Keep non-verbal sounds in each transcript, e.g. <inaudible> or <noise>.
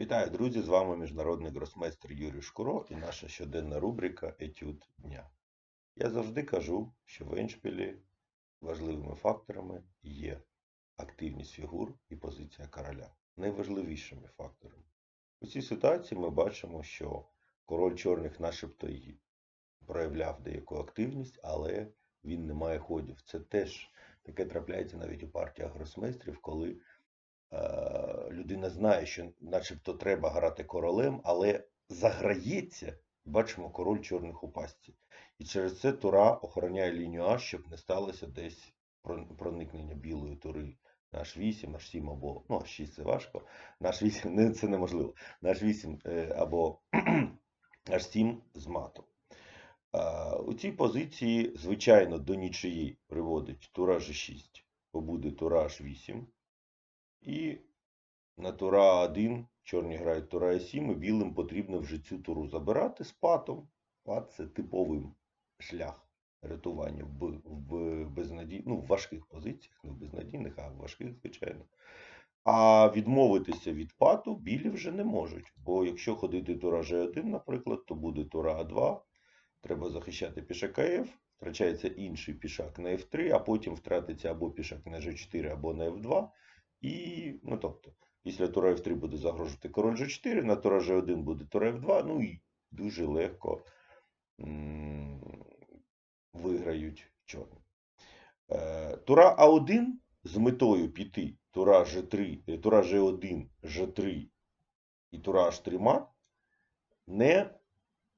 Вітаю, друзі! З вами міжнародний гросмейстер Юрій Шкуро і наша щоденна рубрика Етюд дня. Я завжди кажу, що в Еншпілі важливими факторами є активність фігур і позиція короля. Найважливішими факторами. У цій ситуації ми бачимо, що король чорних начебто і проявляв деяку активність, але він не має ходів. Це теж таке трапляється навіть у партіях гросмейстрів, коли людина знає, що начебто треба грати королем, але заграється, бачимо король чорних у. І через це тура охороняє лінію А, щоб не сталося десь проникнення білої тури на H8, H7 або ну, H6 це важко. На H8 не, це неможливо. На H8 е, або <clears throat> H7 з матом. А, у цій позиції, звичайно, до нічиї приводить тура G6, бо буде тура H8. І на тура 1 чорні грають тура Е7, і білим потрібно вже цю туру забирати з патом. Пат це типовий шлях рятування в, в безнадій... ну, в важких позиціях, не в безнадійних, а в важких, звичайно. А відмовитися від пату білі вже не можуть. Бо якщо ходити тура G1, наприклад, то буде тура А2, треба захищати пішака F, втрачається інший пішак на F3, а потім втратиться або пішак на G4, або на F2. І, ну тобто, після тура F3 буде загрожувати король G4, на тура G1 буде тура F2, ну і дуже легко виграють чорні. Е, Тура А1 з метою піти тура G3, е, тура G1, G3 і тура H3 мат не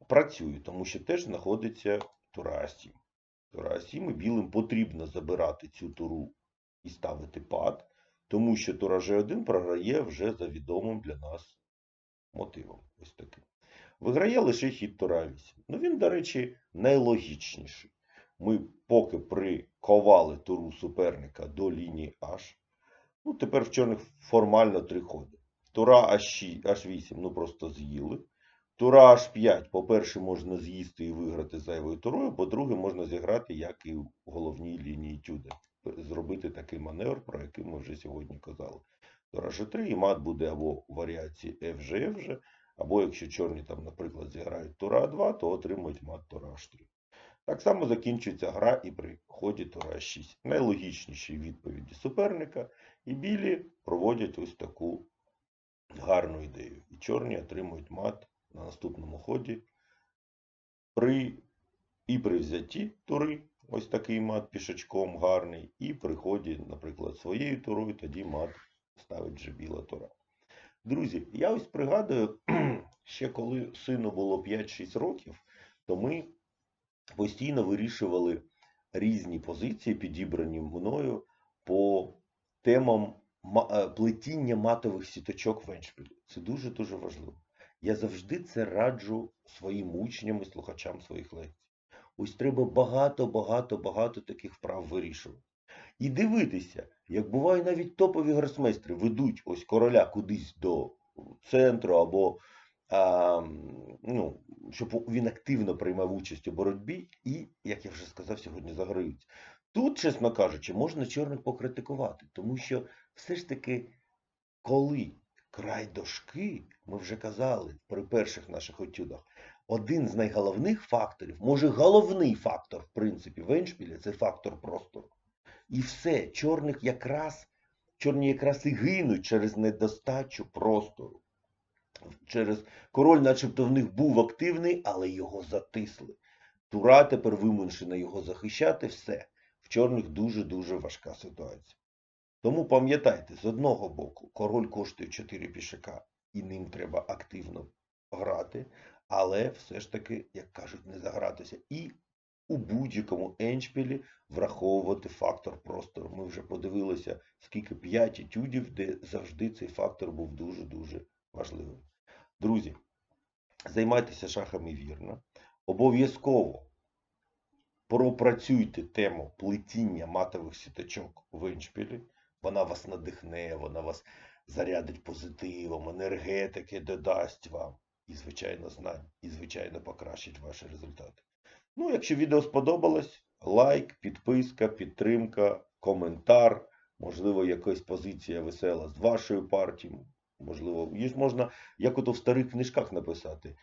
працює, тому що теж знаходиться тура А7. Тура А7 і білим потрібно забирати цю туру і ставити пад, тому що тура G1 програє вже за відомим для нас мотивом. Ось таким. Виграє лише хід тура 8. Ну він, до речі, найлогічніший. Ми поки приковали туру суперника до лінії H. Ну, тепер в чорних формально три ходи. Тура H6, H8, ну просто з'їли. Тура H5, по-перше, можна з'їсти і виграти зайвою турою, по-друге, можна зіграти, як і в головній лінії тюде. Зробити такий маневр, про який ми вже сьогодні казали. Тура G3 і мат буде або у варіації FG, або якщо чорні там, наприклад, зіграють тура А2, то отримують мат тура H3. Так само закінчується гра і при ході тура H6. Найлогічніші відповіді суперника. І білі проводять ось таку гарну ідею. І чорні отримують мат на наступному ході. При, і при взятті тури, ось такий мат пішачком гарний, і при ході, наприклад, своєю турою, тоді мат ставить вже біла тура. Друзі, я ось пригадую, <clears throat> ще коли сину було 5-6 років, то ми постійно вирішували різні позиції, підібрані мною по темам е, плетіння матових сіточок в еншпілі. Це дуже-дуже важливо. Я завжди це раджу своїм учням і слухачам своїх лекцій. Ось треба багато, багато, багато таких вправ вирішувати. І дивитися, як буває навіть топові гросмейстри ведуть ось короля кудись до центру або а, ну, щоб він активно приймав участь у боротьбі, і, як я вже сказав, сьогодні заграються. Тут, чесно кажучи, можна чорних покритикувати, тому що все ж таки, коли край дошки, ми вже казали при перших наших етюдах, один з найголовних факторів, може головний фактор, в принципі, в еншпілі, це фактор простору. І все, чорних якраз, чорні якраз і гинуть через недостачу простору. Через король, начебто, в них був активний, але його затисли. Тура тепер вимушена його захищати, все. В чорних дуже-дуже важка ситуація. Тому пам'ятайте, з одного боку, король коштує 4 пішака, і ним треба активно грати, але все ж таки, як кажуть, не загратися. І у будь-якому еншпілі враховувати фактор простору. Ми вже подивилися, скільки 5 етюдів, де завжди цей фактор був дуже-дуже важливим. Друзі, займайтеся шахами вірно. Обов'язково пропрацюйте тему плетіння матових сіточок в еншпілі. Вона вас надихне, вона вас зарядить позитивом, енергетики додасть вам. І, звичайно, знань, і, звичайно, покращить ваші результати. Ну, якщо відео сподобалось, лайк, підписка, підтримка, коментар, можливо, якась позиція весела з вашою партією. Можливо, є можна, як ото в старих книжках написати.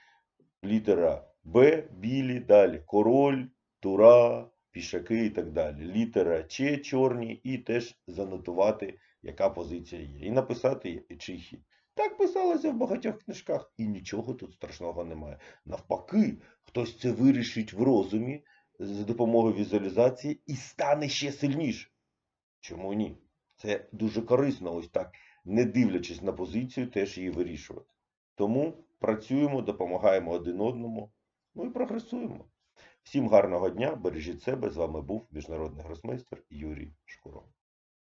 Літера Б, білі, далі король, тура, пішаки і так далі. Літера Ч чорні і теж занотувати, яка позиція є. І написати чий хід. Так писалося в багатьох книжках, і нічого тут страшного немає. Навпаки, хтось це вирішить в розумі з допомогою візуалізації і стане ще сильніше. Чому ні? Це дуже корисно, ось так, не дивлячись на позицію, теж її вирішувати. Тому працюємо, допомагаємо один одному, ну і прогресуємо. Всім гарного дня, бережіть себе. З вами був міжнародний гросмейстер Юрій Шкуро.